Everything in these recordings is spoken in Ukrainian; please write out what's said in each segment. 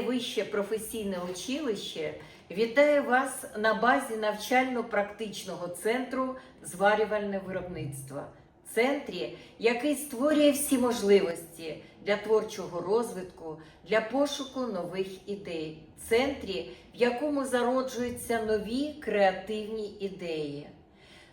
Вище професійне училище вітає вас на базі навчально-практичного центру зварювальне виробництво. Центрі, який створює всі можливості для творчого розвитку, для пошуку нових ідей. Центрі, в якому зароджуються нові креативні ідеї.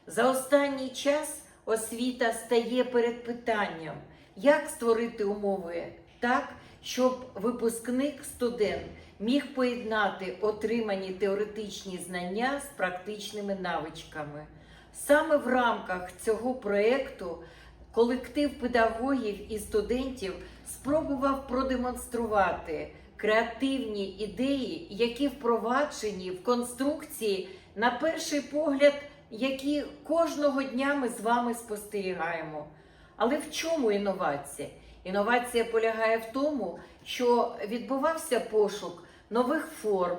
За останній час освіта стає перед питанням, як створити умови так, щоб випускник, студент міг поєднати отримані теоретичні знання з практичними навичками. Саме в рамках цього проєкту колектив педагогів і студентів спробував продемонструвати креативні ідеї, які впроваджені в конструкції, на перший погляд, які кожного дня ми з вами спостерігаємо. Але в чому інновація? Інновація полягає в тому, що відбувався пошук нових форм,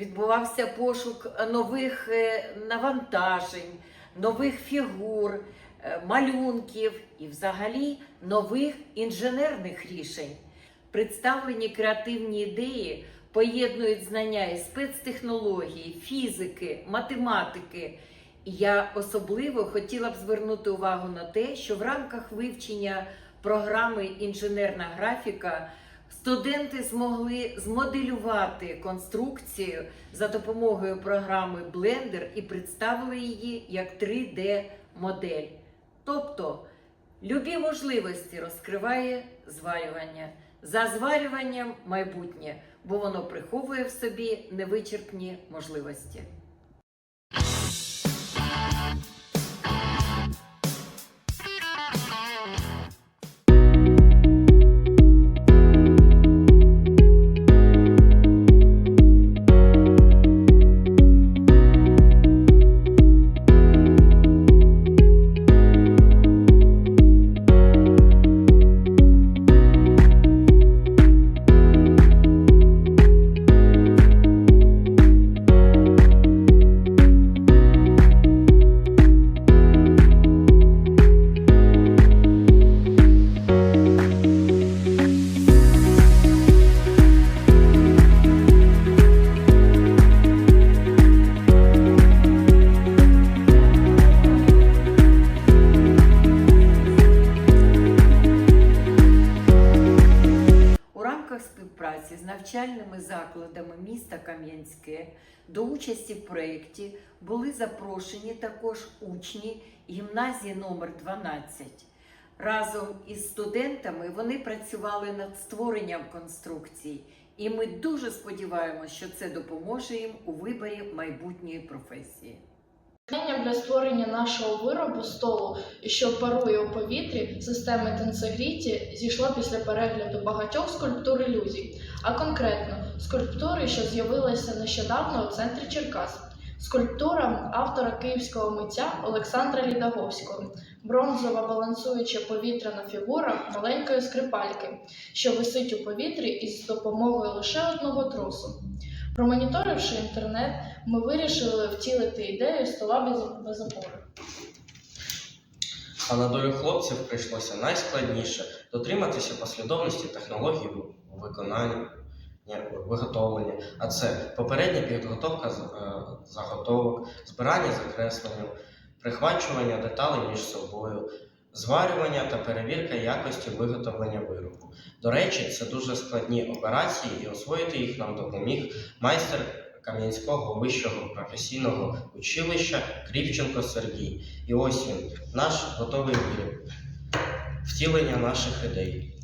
відбувався пошук нових е, навантажень, нових фігур, е, малюнків і взагалі нових інженерних рішень. Представлені креативні ідеї поєднують знання із спецтехнології, фізики, математики. І я особливо хотіла б звернути увагу на те, що в рамках вивчення програми інженерна графіка студенти змогли змоделювати конструкцію за допомогою програми Blender і представили її як 3D-модель. Тобто любі можливості розкриває зварювання. За зварюванням майбутнє, бо воно приховує в собі невичерпні можливості. Навчальними закладами міста Кам'янське до участі в проєкті були запрошені також учні гімназії номер 12. Разом із студентами вони працювали над створенням конструкцій, і ми дуже сподіваємося, що це допоможе їм у виборі майбутньої професії. Для створення нашого виробу столу, що парує у повітрі, системи тенцегріті зійшло після перегляду багатьох скульптур ілюзій, а конкретно скульптури, що з'явилися нещодавно у центрі Черкас. Скульптура автора київського митця Олександра Лідаговського, бронзова балансуюча повітряна фігура маленької скрипальки, що висить у повітрі із допомогою лише одного тросу. Промоніторивши інтернет, ми вирішили втілити ідею стола без, опори. А на долю хлопців прийшлося найскладніше дотриматися послідовності технологій виконання, виготовлення. А це попередня підготовка е, заготовок, збирання закресленням, прихвачування деталей між собою, зварювання та перевірка якості виготовлення виробу. До речі, це дуже складні операції, і освоїти їх нам допоміг майстер Кам'янського вищого професійного училища Крівченко Сергій. І ось він, наш готовий виріб, втілення наших ідей.